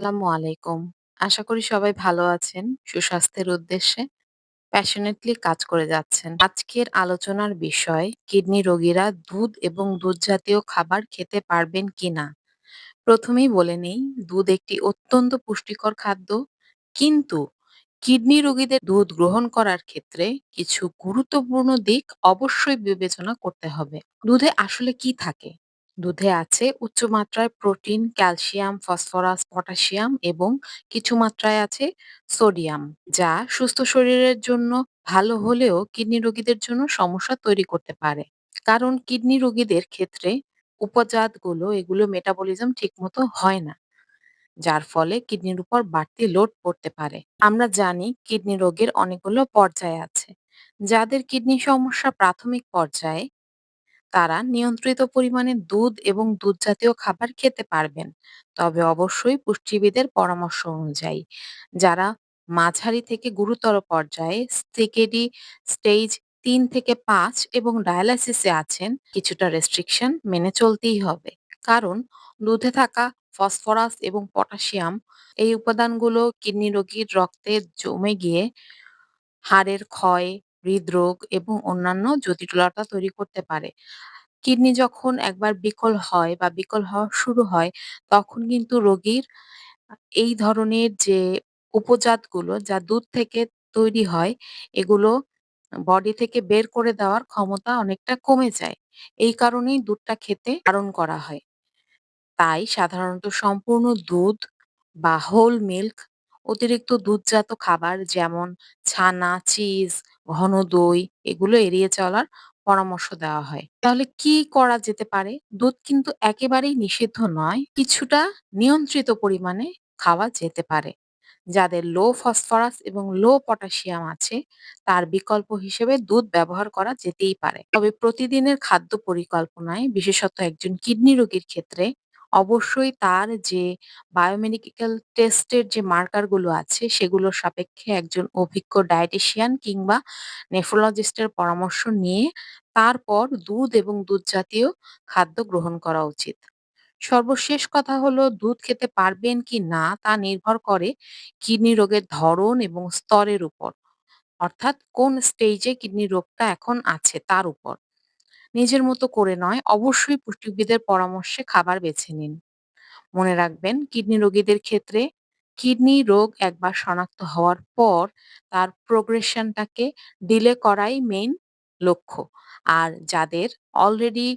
আসসালামু আলাইকুম। আশা করি সবাই ভালো আছেন, সুস্বাস্থ্যের উদ্দেশ্যে প্যাশনেটলি কাজ করে যাচ্ছেন। আজকের আলোচনার বিষয় কিডনি রোগীরা দুধ এবং দুধ জাতীয় খাবার খেতে পারবেন কিনা? প্রথমেই বলে নেই, দুধ একটি অত্যন্ত পুষ্টিকর খাদ্য। কিন্তু কিডনি রোগীদের দুধ গ্রহণ করার ক্ষেত্রে কিছু গুরুত্বপূর্ণ দিক অবশ্যই বিবেচনা করতে হবে। দুধে আসলে কি থাকে? দুধে আছে উচ্চ মাত্রায় প্রোটিন, ক্যালসিয়াম, ফসফরাস, পটাশিয়াম এবং কিছু মাত্রায় আছে সোডিয়াম, যা সুস্থ শরীরের জন্য ভালো হলেও কিডনি রোগীদের জন্য সমস্যা তৈরি করতে পারে। কারণ কিডনি রোগীদের ক্ষেত্রে উপজাতগুলো এগুলো মেটাবলিজম ঠিকমতো হয় না। যার ফলে কিডনির উপর বাড়তি লোড পড়তে পারে। আমরা জানি কিডনি রোগের অনেকগুলো পর্যায় আছে। যাদের কিডনি সমস্যা প্রাথমিক পর্যায়ে তারা নিয়ন্ত্রিত পরিমাণে দুধ এবং দুধ জাতীয় খাবার খেতে পারবেন। তবে অবশ্যই পুষ্টিবিদের পরামর্শ অনুযায়ী। যারা মাঝারি থেকে গুরুতর পর্যায়ে সিকেডি স্টেজ তিন থেকে পাঁচ এবং ডায়ালাইসিসে আছেন, কিছুটা রেস্ট্রিকশন মেনে চলতেই হবে। কারণ দুধে থাকা ফসফরাস এবং পটাশিয়াম এই উপাদানগুলো কিডনি রোগীর রক্তে জমে গিয়ে হাড়ের ক্ষয়, হৃদরোগ এবং অন্যান্য জটিলতা তৈরি করতে পারে। কিডনি যখন একবার বিকল হয় বা বিকল হওয়া শুরু হয়, তখন কিন্তু রোগীর এই ধরনের যে উপজাতগুলো যা দুধ থেকে তৈরি হয়, এগুলো বডি থেকে বের করে দেওয়ার ক্ষমতা অনেকটা কমে যায়। এই কারণেই দুধটা খেতে বারণ করা হয়। তাই সাধারণত সম্পূর্ণ দুধ বা হোল মিল্ক, অতিরিক্ত দুধজাত খাবার যেমন ছানা, চিজ, ঘন দই এগুলো এড়িয়ে চলার পরামর্শ দেওয়া হয়। তাহলে কি করা যেতে পারে? দুধ কিন্তু একেবারেই নিষিদ্ধ নয়। কিছুটা নিয়ন্ত্রিত পরিমাণে খাওয়া যেতে পারে। যাদের লো ফসফরাস এবং লো পটাশিয়াম আছে, তার বিকল্প হিসেবে দুধ ব্যবহার করা যেতেই পারে। তবে প্রতিদিনের খাদ্য পরিকল্পনায় বিশেষত একজন কিডনি রোগীর ক্ষেত্রে অবশ্যই তার যে বায়োমেডিকেল টেস্টের যে মার্কারগুলো আছে, সেগুলোর সাপেক্ষে একজন অভিজ্ঞ ডায়েটিশিয়ান কিংবা নেফ্রোলজিস্টের পরামর্শ নিয়ে তারপর দুধ এবং দুধ জাতীয় খাদ্য গ্রহণ করা উচিত। সর্বশেষ কথা হলো দুধ খেতে পারবেন কি না তা নির্ভর করে কিডনি রোগের ধরন এবং স্তরের উপর। অর্থাৎ কোন স্টেজে কিডনি রোগটা এখন আছে তার উপর। নিজের মতো করে নয়, অবশ্যই পুষ্টিবিদের পরামর্শে খাবার বেছে নিন। মনে রাখবেন কিডনি রোগীদের ক্ষেত্রে কিডনি রোগ একবার শনাক্ত হওয়ার পর তার প্রোগ্রেশনটাকে ডিলে করাই মেইন লক্ষ্য। আর যাদের অলরেডি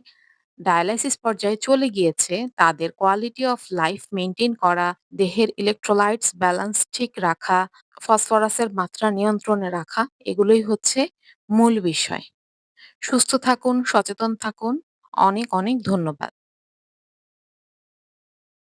ডায়ালাইসিস পর্যায়ে চলে গিয়েছে, তাদের কোয়ালিটি অফ লাইফ মেনটেন করা, দেহের ইলেকট্রোলাইটস ব্যালেন্স ঠিক রাখা, ফসফরাসের মাত্রা নিয়ন্ত্রণে রাখা এগুলোই হচ্ছে মূল বিষয়। সুস্থ থাকুন, সচেতন থাকুন। অনেক, অনেক ধন্যবাদ।